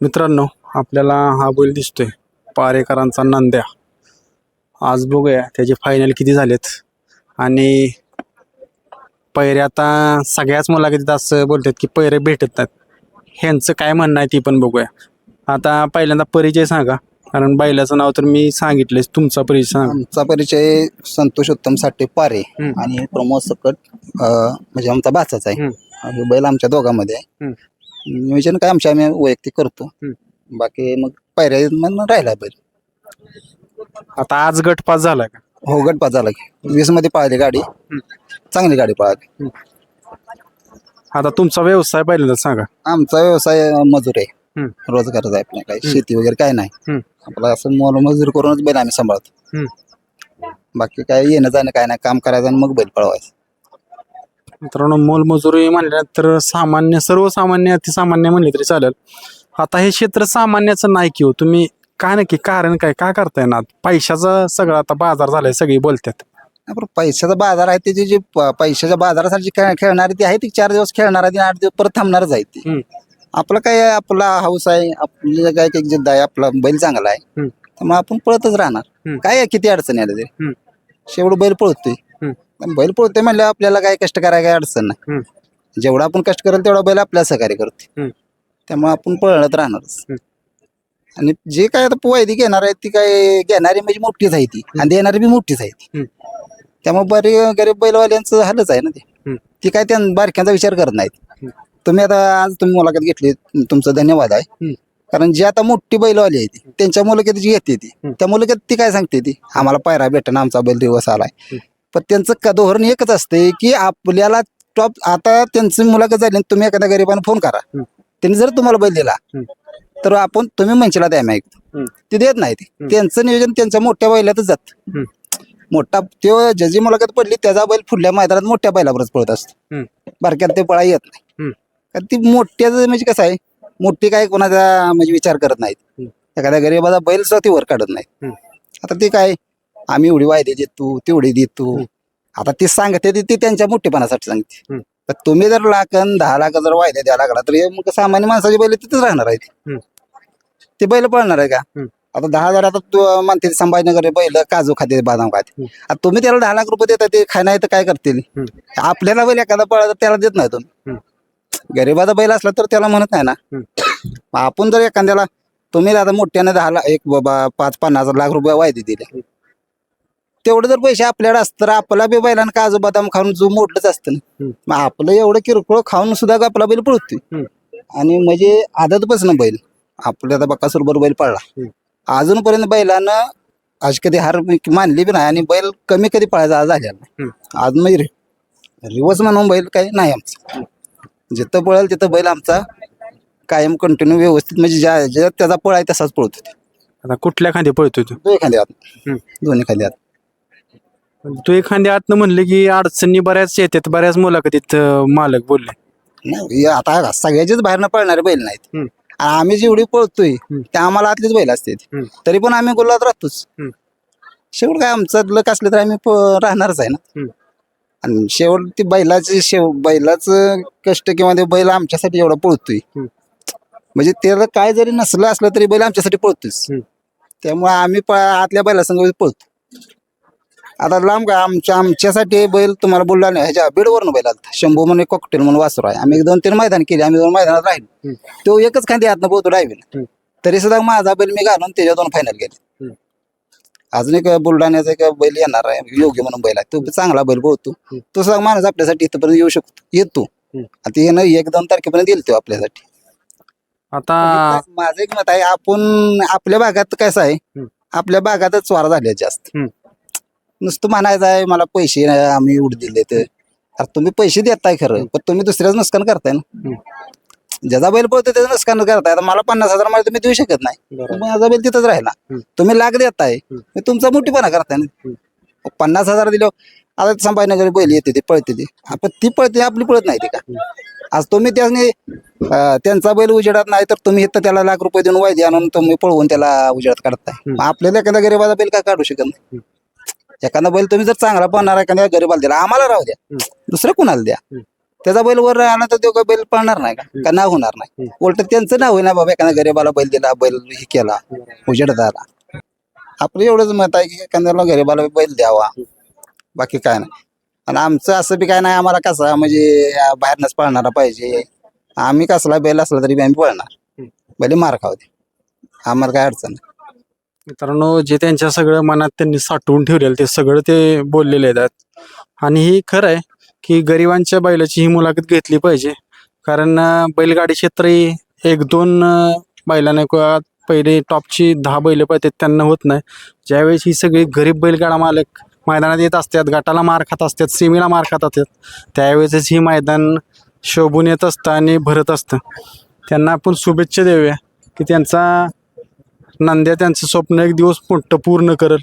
मित्रांनो आपल्याला हा बैल दिसतोय. पारेकरांचा नंद्या. आज बघूया त्याचे फायनल किती झालेत. आणि पैरे आता सगळ्याच मुलाखतीत असं बोलतात की पैरे भेटत नाहीत. ह्यांचं काय म्हणणं आहे ती पण बघूया. आता पहिल्यांदा परिचय सांगा. कारण बैलाचं नाव तर मी सांगितलंय. तुमचा परिचय सांगा. आमचा परिचय संतोष उत्तम साठे पारे हम्म. आणि प्रमोद सकट अं, म्हणजे आमचा बाचाच आहे. हम्म. हे बैल आमच्या दोघांमध्ये आहे. हम्म. नियोजन काय आमच्या आम्ही वैयक्तिक करतो. बाकी मग पायऱ्या मग राहिला बैल. आता आज गट पास झालाय का? हो गटपात झाला की. वीसमध्ये पळाली गाडी. चांगली गाडी पळाली. आता तुमचा व्यवसाय पहिल्यांदा सांगा. आमचा व्यवसाय मजूर आहे. रोजगारच आहे आपल्या काही. शेती वगैरे काय नाही. आपला असं मोल मजूर करूनच बैल आम्ही सांभाळतो. बाकी काय येणं जाणं काय नाही. काम करायचं आणि मग बैल पळवायचं. मित्रांनो मोलमजुरी म्हणल्यानंतर सामान्य सर्वसामान्य अतिसामान्य म्हणले तरी चालेल आता हे क्षेत्र सामान्याचं नाही की हो तुम्ही काय नक्की कारण काय का करताय ना पैशाचा सगळं आता बाजार झालाय सगळी बोलतात पैशाचा बाजार आहे त्याची जी प- पैशाच्या बाजारासाठी खेळ खेळणारी ती आहे ती चार दिवस खेळणार आहे ती आठ दिवस परत थांबणारच आहे ती हम्म. आपलं काय आहे, आपला हाऊस आहे आपलं काय एक जिद्द आहे आपला बैल चांगला आहे हम्म. त्यामुळे आपण पळतच राहणार हम्म. काय आहे, किती अडचणी आल्या तरी हम्म. शेवट बैल पळतोय. पण बैल पळतोय म्हणलं आपल्याला काय कष्ट करायला काय अडचण नाही हम्म. जेवढा जेवढा आपण कष्ट करेल तेवढा बैल आपल्याला सहकार्य करते हम्म. त्यामुळे आपण पळत राहणारच हम्म. आणि जे काय आता पोवायती घेणार आहे ती काय घेणारी म्हणजे मोठीच आहे ती आणि देणारी बी मोठीच आहे ती हम्म. त्यामुळे बरे गरीब बैलवाल्यांचं हालच आहे ना ते हम्म. ती काय त्या बारक्यांचा विचार करत नाहीत हम्म. तुम्ही आता आज तुम्ही मुलाखत घेतली तुमचं धन्यवाद आहे. कारण जी आता मोठी बैलवाली आहे ती त्यांच्या मुलाखतीची घेते ती हम्म. त्या मुलाखत ती काय सांगते ती आम्हाला पायरा भेटणं आमचा बैल दिवस आलाय हम्म. पण त्यांचं क- धोरण एकच असते की आपल्याला टॉप आता त्यांची मुलाखत झाली तुम्ही एखाद्या गरीबाने फोन करा. त्यांनी जर तुम्हाला बैल दिला. तर आपण तुम्ही म्हणशीला द्या मी ऐकतो हम्म. ते देत नाही ते. त्यांचं नियोजन त्यांच्या मोठ्या बैलातच जात. मोठा तो ज्याची मुलाखत पडली त्याचा बैल पुढल्या मैदानात मोठ्या बैलावरच पळत असतो. बारक्यात ते पळा येत नाही. कारण ती मोठ्याच म्हणजे कसं आहे मोठी काय कोणाचा म्हणजे विचार करत नाहीत. एखाद्या गरीबाचा बैल सुद्धा ती वर काढत नाही हम्म. आता ते काय आम्ही एवढी वायदे देतो तेवढी देतो. आता ती सांगते ती- त्यांच्या मोठेपणासाठी सांगते. तर तुम्ही जर लाख अन दहा लाख जर वायदे द्यायला लागला तर हे मग सामान्य माणसाची बैल तिथेच राहणार आहे. ते बैल पळणार आहे का. आता दहा हजार आता तू म्हणते संभाजीनगर बैल काजू खाते बदाम खाते. आता तुम्ही त्याला दहा लाख रुपये देता ते खाय नाही तर काय करतील. आपल्याला बैल एखादा पळा तर त्याला देत नाही तुम्ही गरीबाचा बैल असला तर त्याला म्हणत नाही ना आपण जर एखाद्याला तुम्ही आता मोठ्याने दहा लाख एक बाबा पाच पन्नास लाख रुपये वायदे दिले तेवढे जर पैसे आपल्याकडे असतं तर आपला बी बैलांना काजू बदाम खाऊन जो मोडलंच असतं ना हम्म. मग आपलं एवढं किरकोळ खाऊन सुद्धा आपला बैल पळतोय हम्म. आणि म्हणजे आदतपासून बैल आपल्या आता बकासूर बरोबर बैल पळला हम्म. अजूनपर्यंत बैलानं आज कधी हार मानली बी नाही आणि बैल कमी कधी पळायचा झालेला नाही हम्म. आज म्हणजे रि- रिवर्स म्हणून बैल काही नाही आमचं जिथं पळेल तिथं बैल आमचा कायम कंटिन्यू व्यवस्थित म्हणजे ज्या ज्या त्याचा पळ आहे तसाच पळतो. आता कुठल्या खांदी पळतोय तू दोन्ही हम्म. दोन्ही खांदे हात तू एखाद्या आतनं म्हणले की अडचणी बऱ्याच येतात बऱ्याच मुलाखतीत अं, मालक बोलले नाही, हे आता सगळ्याचेच बाहेरनं पळणारे बैल नाहीत हम्म. आणि आम्ही जेवढी पळतोय. त्या आम्हाला आतलीच बैल असते हम्म. तरी पण आम्ही गुलात राहतोच हम्म. शेवट काय आमचं लक असलं तर आम्ही प- राहणारच आहे ना हम्म. आणि शेवट ती बैलाची शेव बैलाचं कष्ट किंवा ते बैल आमच्यासाठी एवढा पळतोय हम्म. म्हणजे त्याला काय जरी नसलं असलं तरी बैल आमच्यासाठी पळतोच हम्म. त्यामुळे आम्ही प- आतल्या बैलासंग पळतो आता लांब काय आमच्या आमच्यासाठी बैल तुम्हाला बोलला नाही ह्याच्या बीडवरून बैल आलता शंभू म्हणून कॉकटेल म्हणून वासरू आहे आम्ही एक दोन तीन मैदान केले आम्ही दोन मैदानात राहिलो. तो एकच खांदी आतनं पोहतो डायव्हिल हम्म. तरी सुद्धा माझा बैल मी घालून त्याच्या दोन फायनल गेले. अजून एक बुलढाण्याचा एक बैल येणार आहे योग्य म्हणून बैल आहे तो चांगला बैल पोहतो हम्म. तो सुद्धा माणूस आपल्यासाठी इथपर्यंत येऊ शकतो येतो. आता येणं एक दोन तारखेपर्यंत येईल तो आपल्यासाठी आता माझं एक मत आहे आपण आपल्या भागात कसं आहे. आपल्या भागातच स्वार झाले जास्त. नुसतं म्हणायचं आहे मला पैसे नाही, आम्ही उड दिले तर अरे तुम्ही पैसे देताय खरं पण तुम्ही दुसऱ्याच नुकसान करताय ना. ज्याचा बैल पळतो त्याचं नुकसान करताय. आता मला पन्नास हजार मला तुम्ही देऊ शकत नाही. माझा बैल तिथंच राहिला. हम्म. तुम्ही लाख देताय. मग तुमचा मोठीपणा करताय ना. पन्नास हजार दिलो आता संभाजीनगर बैल येते ते पळते ते. आपण ती पळते आपली पळत नाही ती का? आज तुम्ही त्याने अं, त्यांचा बैल उजेडात नाही तर तुम्ही इथं त्याला लाख रुपये देऊन वायदे आणून तुम्ही पळवून त्याला उजेडात काढताय. मग आपल्याला एखाद्या गरीबाचा बैल का काढू शकत नाही? एखादा बैल तुम्ही जर चांगला पाहणार एखाद्या गरीबाला दिला आम्हाला राहू द्या. दुसरं कुणाला द्या. त्याचा बैल वर आला तर तो बैल पळणार नाही का? का नाव होणार नाही? उलट त्यांचं नाव होईना बाबा एखाद्या गरीबाला बैल दिला बैल हे केला उजेडत आला आपलं एवढंच मत आहे की एखाद्याला गरीबाला बैल द्यावा. बाकी काय नाही. आणि आमचं असं बी काय नाही आम्हाला कसं म्हणजे बाहेरनंच पळणारा पाहिजे. आम्ही कसला बैल असला तरी बी आम्ही पळणार. बैल मार खाऊ दे. आम्हाला काय अडचण नाही. मित्रांनो जे त्यांच्या सगळं मनात त्यांनी साठवून ठेवलेलं ते सगळं ते बोललेले आहेत. आणि ही खरं आहे की गरिबांच्या बैलाची ही मुलाखत घेतली पाहिजे. कारण बैलगाडी क्षेत्र एक दोन बैलांना किंवा पहिले टॉपची दहा बैल पाहिजेत त्यांना होत नाही. ज्यावेळेस ही सगळी गरीब बैलगाडा मालक मैदानात येत असतात गटाला मार खात असतात सेमीला मार खात असतात त्यावेळेसच ही मैदान शोभून येत असतं आणि भरत असतं. त्यांना आपण शुभेच्छा देऊया की त्यांचा नंद्या त्यांचं स्वप्न एक दिवस मोठं पूर्ण करल.